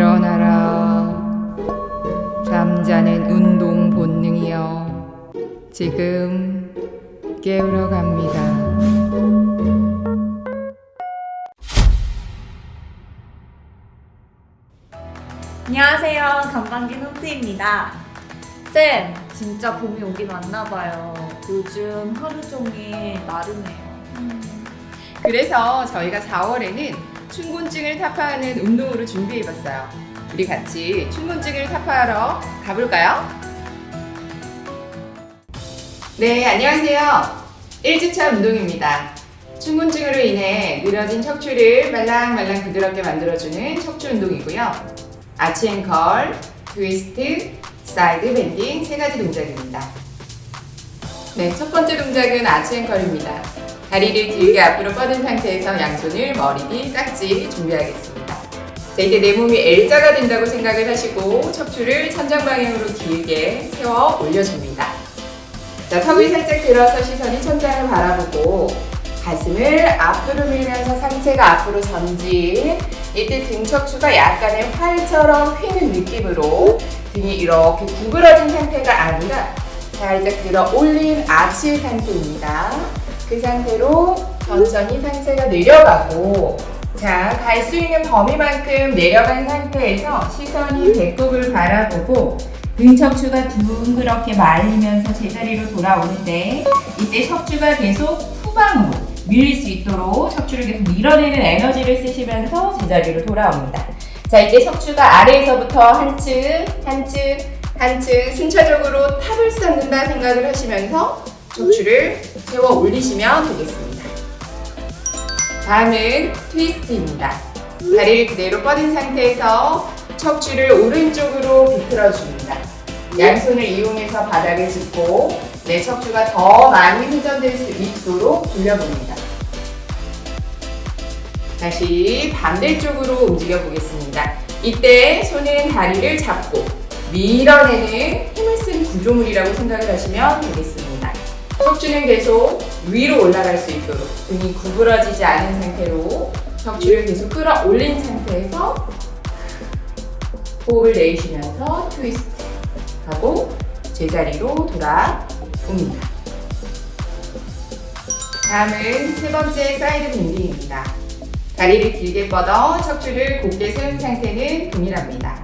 일어나라. 잠자는 운동 본능이여. 지금 깨우러 갑니다. 안녕하세요. 건방진 홈트입니다. 쌤, 진짜 봄이 오긴 왔나 봐요. 요즘 하루 종일 나른해요. 그래서 저희가 4월에는 춘곤증을 타파하는 운동으로 준비해봤어요. 우리 같이 춘곤증을 타파하러 가볼까요? 네, 안녕하세요. 1주차 운동입니다. 춘곤증으로 인해 늘어진 척추를 말랑말랑 부드럽게 만들어주는 척추 운동이고요. 아치앤컬, 트위스트, 사이드 밴딩 세 가지 동작입니다. 네, 첫 번째 동작은 아치앤컬입니다. 다리를 길게 앞으로 뻗은 상태에서 양손을 머리 뒤 깍지 준비하겠습니다. 자, 이제 내 몸이 L자가 된다고 생각을 하시고 척추를 천장 방향으로 길게 세워 올려줍니다. 자, 턱을 살짝 들어서 시선이 천장을 바라보고 가슴을 앞으로 밀면서 상체가 앞으로 전진. 이때 등 척추가 약간의 활처럼 휘는 느낌으로 등이 이렇게 구부러진 상태가 아니라 살짝 들어 올린 아치 상태입니다. 그 상태로 천천히 상체가 내려가고 자, 갈 수 있는 범위만큼 내려간 상태에서 시선이 배꼽을 바라보고 등 척추가 둥그렇게 말리면서 제자리로 돌아오는데 이때 척추가 계속 후방으로 밀릴 수 있도록 척추를 계속 밀어내는 에너지를 쓰시면서 제자리로 돌아옵니다. 자, 이제 척추가 아래에서부터 한층, 한층, 한층 순차적으로 탑을 쌓는다 생각을 하시면서 척추를 세워 올리시면 되겠습니다. 다음은 트위스트입니다. 다리를 그대로 뻗은 상태에서 척추를 오른쪽으로 비틀어 줍니다. 양손을 이용해서 바닥을 짚고 내 척추가 더 많이 회전될 수 있도록 돌려봅니다. 다시 반대쪽으로 움직여 보겠습니다. 이때 손은 다리를 잡고 밀어내는 힘을 쓴 구조물이라고 생각을 하시면 되겠습니다. 척추는 계속 위로 올라갈 수 있도록 등이 구부러지지 않은 상태로 척추를 계속 끌어올린 상태에서 호흡을 내쉬면서 트위스트 하고 제자리로 돌아옵니다. 다음은 세 번째 사이드 밴딩입니다. 다리를 길게 뻗어 척추를 곧게 세운 상태는 동일합니다.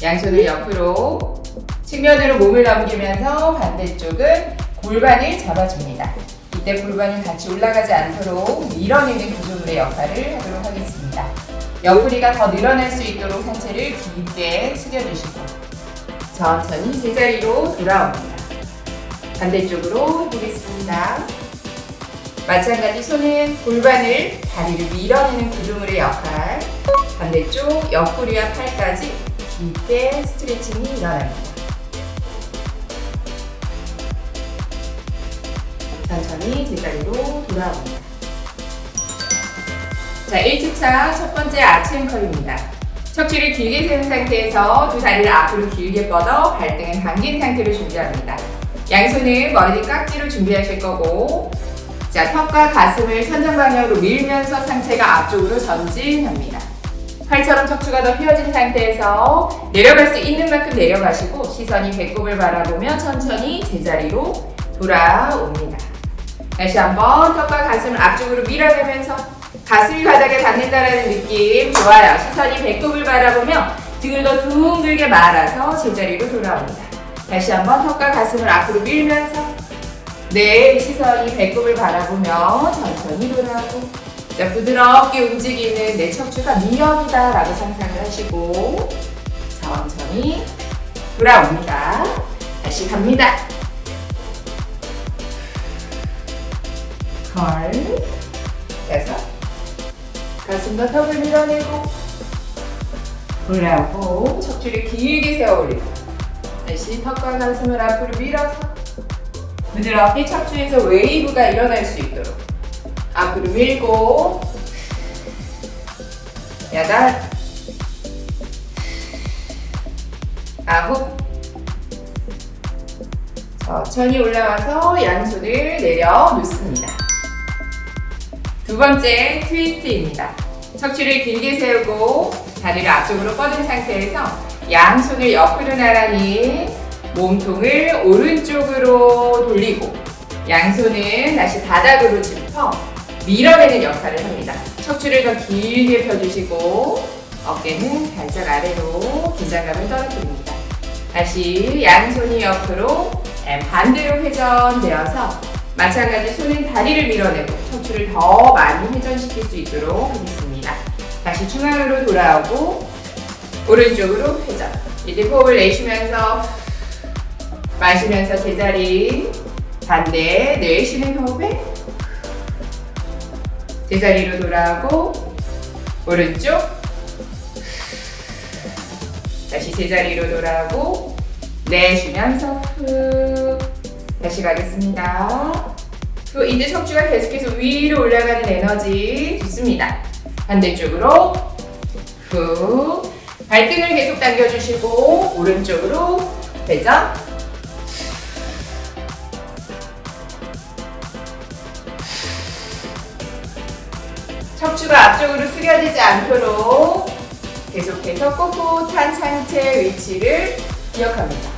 양손을 옆으로 측면으로 몸을 넘기면서 반대쪽은 골반을 잡아줍니다. 이때 골반은 같이 올라가지 않도록 밀어내는 구조물의 역할을 하도록 하겠습니다. 옆구리가 더 늘어날 수 있도록 상체를 길게 숙여주시고 천천히 제자리로 돌아옵니다. 반대쪽으로 해보겠습니다. 마찬가지 손은 골반을 다리를 밀어내는 구조물의 역할 반대쪽 옆구리와 팔까지 깊게 스트레칭이 일어납니다. 천천히 제자리로 돌아옵니다. 자, 1주차 첫 번째 아치앤컬입니다. 척추를 길게 세운 상태에서 두 다리를 앞으로 길게 뻗어 발등을 당긴 상태로 준비합니다. 양손은 머리 뒤 깍지로 준비하실 거고 자, 턱과 가슴을 천장 방향으로 밀면서 상체가 앞쪽으로 전진합니다. 팔처럼 척추가 더 휘어진 상태에서 내려갈 수 있는 만큼 내려가시고 시선이 배꼽을 바라보며 천천히 제자리로 돌아옵니다. 다시 한번 턱과 가슴을 앞쪽으로 밀어내면서 가슴이 바닥에 닿는다는 느낌 좋아요. 시선이 배꼽을 바라보며 등을 더 둥글게 말아서 제자리로 돌아옵니다. 다시 한번 턱과 가슴을 앞으로 밀면서 내 시선이 배꼽을 바라보며 천천히 돌아오고 자, 부드럽게 움직이는 내 척추가 미역이다 라고 상상을 하시고 천천히 돌아옵니다. 다시 갑니다. 걸 여섯 가슴과 턱을 밀어내고 돌아오고 척추를 길게 세워 올리고 다시 턱과 가슴을 앞으로 밀어서 부드럽게 척추에서 웨이브가 일어날 수 있도록 앞으로 밀고 여덟 아홉 천천히 올라와서 양손을 내려 놓습니다. 두 번째 트위스트입니다. 척추를 길게 세우고 다리를 앞쪽으로 뻗은 상태에서 양손을 옆으로 나란히 몸통을 오른쪽으로 돌리고 양손은 다시 바닥으로 짚어 밀어내는 역할을 합니다. 척추를 더 길게 펴주시고 어깨는 살짝 아래로 긴장감을 떨어뜨립니다. 다시 양손이 옆으로 앤 반대로 회전되어서 마찬가지 손은 다리를 밀어내고 척추를 더 많이 회전시킬 수 있도록 하겠습니다. 다시 중앙으로 돌아오고 오른쪽으로 회전. 이제 호흡을 내쉬면서 마시면서 제자리 반대 내쉬는 호흡에 제자리로 돌아오고 오른쪽 다시 제자리로 돌아오고 내쉬면서 후 다시 가겠습니다. 후 이제 척추가 계속해서 위로 올라가는 에너지 좋습니다. 반대쪽으로 후 발등을 계속 당겨주시고 오른쪽으로 회전 척추가 앞쪽으로 숙여지지 않도록 계속해서 꼿꼿한 상체 위치를 기억합니다.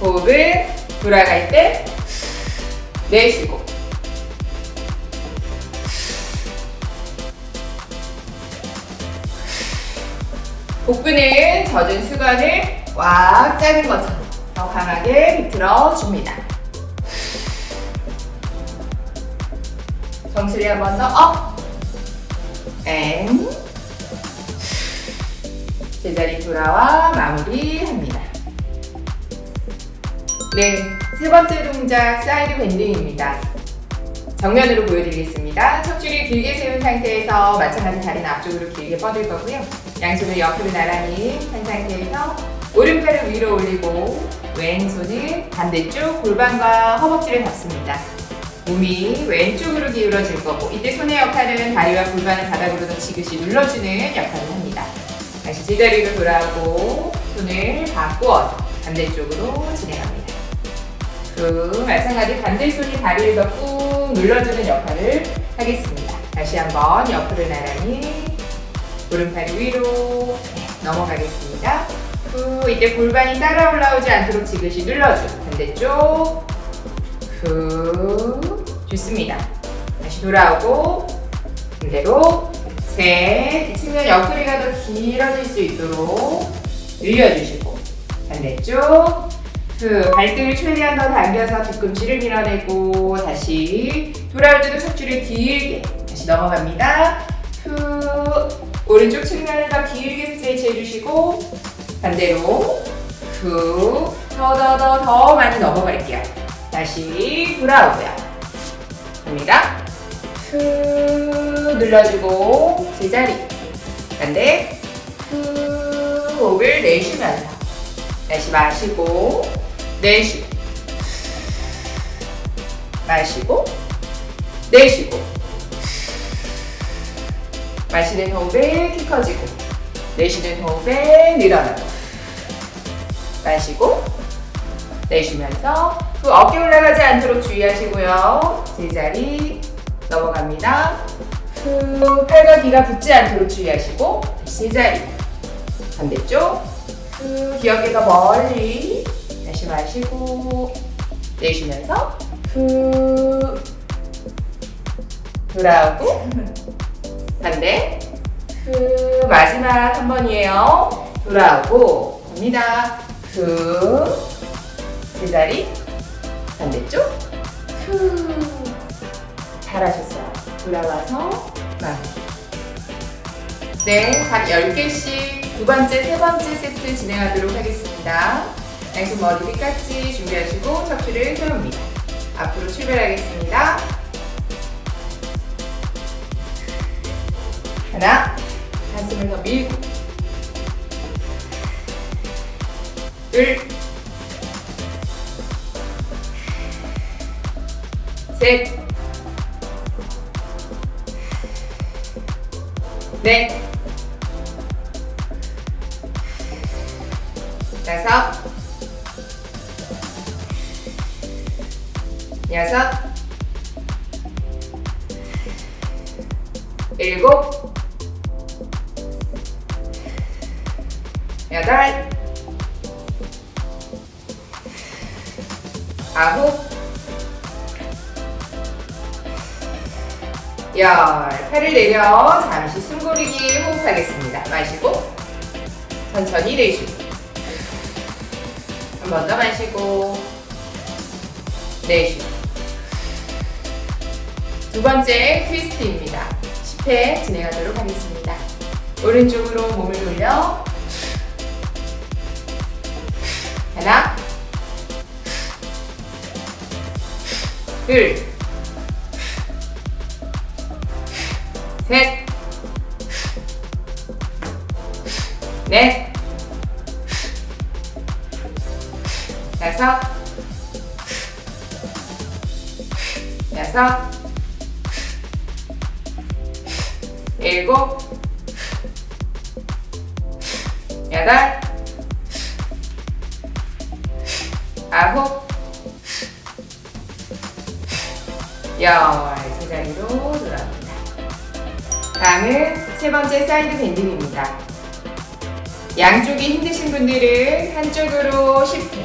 호흡을 돌아갈 때 내쉬고 복부는 젖은 수건을 꽉 짜는 것처럼 더 강하게 비틀어 줍니다. 정수리 한 번 더 업. 앤. 제자리 돌아와 마무리합니다. 네, 세 번째 동작 사이드 밴딩입니다. 정면으로 보여드리겠습니다. 척추를 길게 세운 상태에서 마찬가지 다리는 앞쪽으로 길게 뻗을 거고요. 양손을 옆으로 나란히 한 상태에서 오른팔을 위로 올리고 왼손은 반대쪽 골반과 허벅지를 잡습니다. 몸이 왼쪽으로 기울어질 거고 이때 손의 역할은 다리와 골반을 바닥으로 더 지그시 눌러주는 역할을 합니다. 다시 제자리로 돌아오고 손을 바꾸어서 반대쪽으로 진행합니다. 그 마찬가지 반대 손이 다리를 더 꾹 눌러주는 역할을 하겠습니다. 다시 한번 옆으로 나란히 오른팔 위로 네, 넘어가겠습니다. 후 이때 골반이 따라 올라오지 않도록 지그시 눌러주고 반대쪽 후 좋습니다. 다시 돌아오고 반대로 셋 측면 옆구리가 더 길어질 수 있도록 늘려주시고 반대쪽 후 발등을 최대한 더 당겨서 뒤꿈치를 밀어내고 다시 돌아올 때도 척추를 길게 다시 넘어갑니다. 후 오른쪽 측면을 더 길게 스트레치 해주시고 반대로 후 더 더 더 더 많이 넘어갈게요. 다시 돌아오고요. 갑니다. 후 눌러주고 제자리. 반대. 후 호흡을 내쉬면서 다시 마시고 내쉬고 마시고? 내쉬고. 마시는 호흡에 키 커지고. 내쉬는 호흡에 늘어나고. 마시고 내쉬면서 그 어깨 올라가지 않도록 주의하시고요. 제자리 넘어갑니다. 후 팔과 귀가 붙지 않도록 주의하시고 제자리. 반대쪽. 후 기억에 더 멀리 마시고 내쉬면서 후 돌아오고 반대 후 마지막 한 번이에요. 돌아오고 갑니다. 후 제자리 반대쪽 후 잘하셨어요 돌아와서 마무리 네, 각 10개씩 두 번째, 세 번째 세트 진행하도록 하겠습니다 양손 머리 끝까지 준비하시고 척추를 세웁니다. 앞으로 출발하겠습니다. 하나 가슴을 더 밀고 둘. 셋, 넷, 다섯, 여섯, 일곱, 여덟, 아홉, 열. 팔을 내려 잠시 숨고르기 호흡하겠습니다. 마시고 천천히 내쉬고 한 번 더 마시고 내쉬고 두 번째 트위스트입니다. 10회 진행하도록 하겠습니다. 오른쪽으로 몸을 돌려. 하나. 둘. 셋, 넷, 다섯, 여섯, 일곱, 여덟, 아홉, 열, 제자리로 돌아옵니다. 다음은 세 번째 사이드 밴딩입니다. 양쪽이 힘드신 분들은 한쪽으로 10회,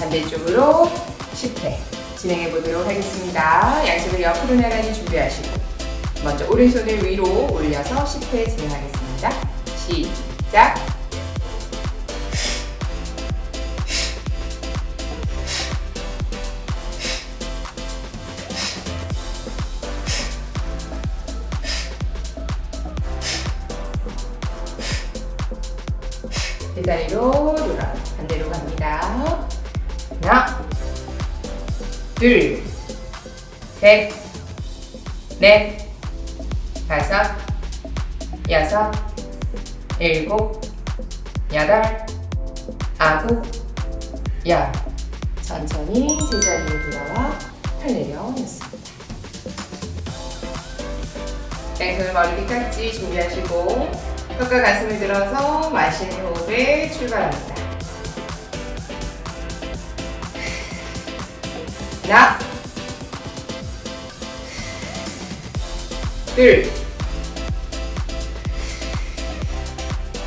반대쪽으로 10회 진행해 보도록 하겠습니다. 양쪽을 옆으로 나란히 준비하시고 먼저 오른손을 위로 올려서 10회 진행하겠습니다. 시작! 제자리로 돌아 반대로 갑니다. 하나, 둘, 셋, 넷, 다섯, 여섯, 일곱, 여덟, 아홉, 열. 천천히 제자리로 돌아와 팔 내려놓습니다. 양손을 머리 끝까지 준비하시고 턱과 가슴을 들어서 마시는 호흡에 출발합니다. 하나, 둘,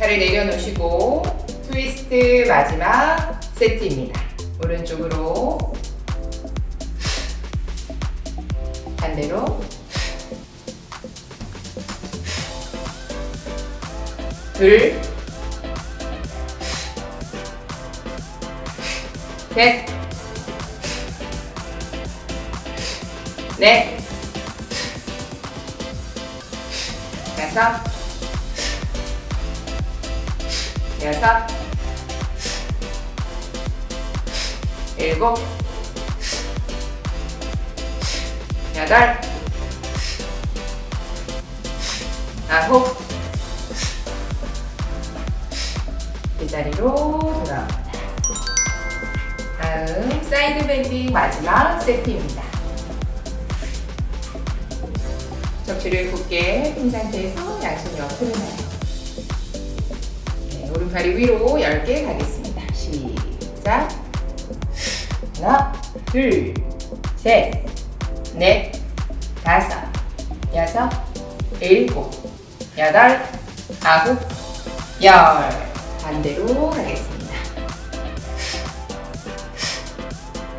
팔을 내려놓으시고 트위스트 마지막 세트입니다. 오른쪽으로 반대로 둘, 셋, 넷, 다섯, 여섯, 일곱, 여덟, 아홉, 제자리로 돌아옵니다. 다음 사이드 밴딩 마지막 세트입니다. 척추를 굳게 핀 상태에서 양손 옆으로 나요. 네, 오른팔이 위로 10개 가겠습니다. 시작. 하나, 둘, 셋, 넷, 다섯, 여섯, 일곱, 여덟, 아홉, 열. 반대로 가겠습니다.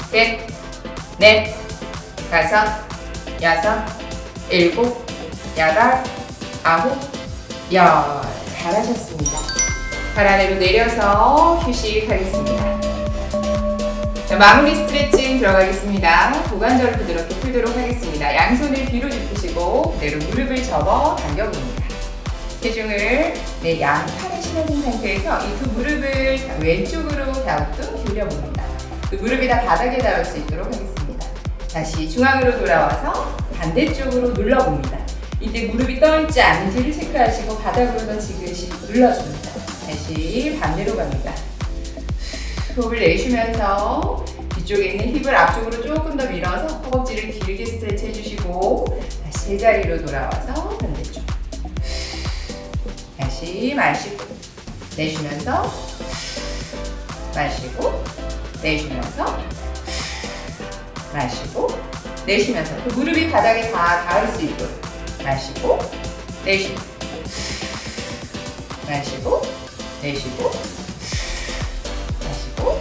셋, 넷, 다섯, 여섯, 일곱, 여덟, 아홉, 열. 잘하셨습니다. 발 아래로 내려서 휴식하겠습니다. 자, 마무리 스트레칭 들어가겠습니다. 고관절을 부드럽게 풀도록 하겠습니다. 양손을 뒤로 짚으시고 그대로 무릎을 접어 당겨봅니다. 체중을 내 양팔에 실어준 상태에서 이 두 무릎을 왼쪽으로 갸우뚱 기울여봅니다. 그 무릎이 다 바닥에 닿을 수 있도록 하겠습니다. 다시 중앙으로 돌아와서 반대쪽으로 눌러봅니다. 이때 무릎이 떠 있지 않은지를 체크하시고 바닥으로서 지그시 눌러줍니다. 다시 반대로 갑니다. 호흡을 내쉬면서 뒤쪽에 있는 힙을 앞쪽으로 조금 더 밀어서 허벅지를 길게 스트레치 해주시고 다시 제자리로 돌아와서 반대쪽. 다시 마시고 내쉬면서 마시고 내쉬면서 마시고 내쉬면서 그 무릎이 바닥에 다 닿을 수 있도록 마시고 내쉬고 마시고 내쉬고 마시고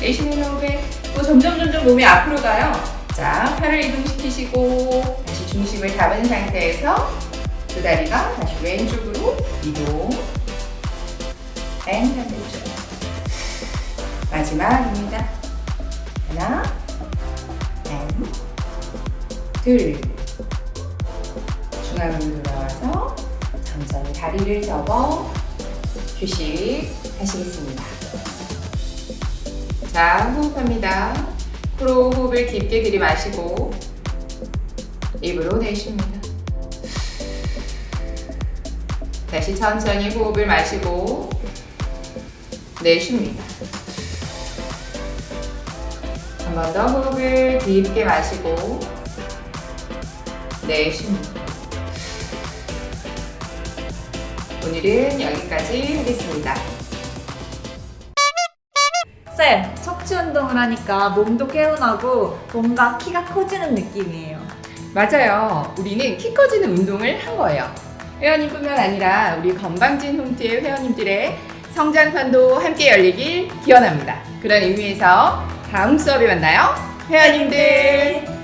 내쉬는 호흡에 또 점점 점점 몸이 앞으로 가요. 자 팔을 이동시키시고 다시 중심을 잡은 상태에서 두 다리가 다시 왼쪽으로 이동 앤 반대쪽 마지막입니다. 하나 앤 둘 중앙으로 돌아와서 천천히 다리를 접어 휴식 하시겠습니다. 자, 호흡합니다. 코로 호흡을 깊게 들이마시고 입으로 내쉽니다. 다시 천천히 호흡을 마시고 내쉽니다. 한 번 더 호흡을 깊게 마시고 내쉽니다. 오늘은 여기까지 하겠습니다. 쌤, 척추 운동을 하니까 몸도 개운하고 뭔가 키가 커지는 느낌이에요. 맞아요. 우리는 키 커지는 운동을 한 거예요. 회원님뿐만 아니라 우리 건방진 홈트의 회원님들의 성장판도 함께 열리길 기원합니다. 그런 의미에서 다음 수업에 만나요. 회원님들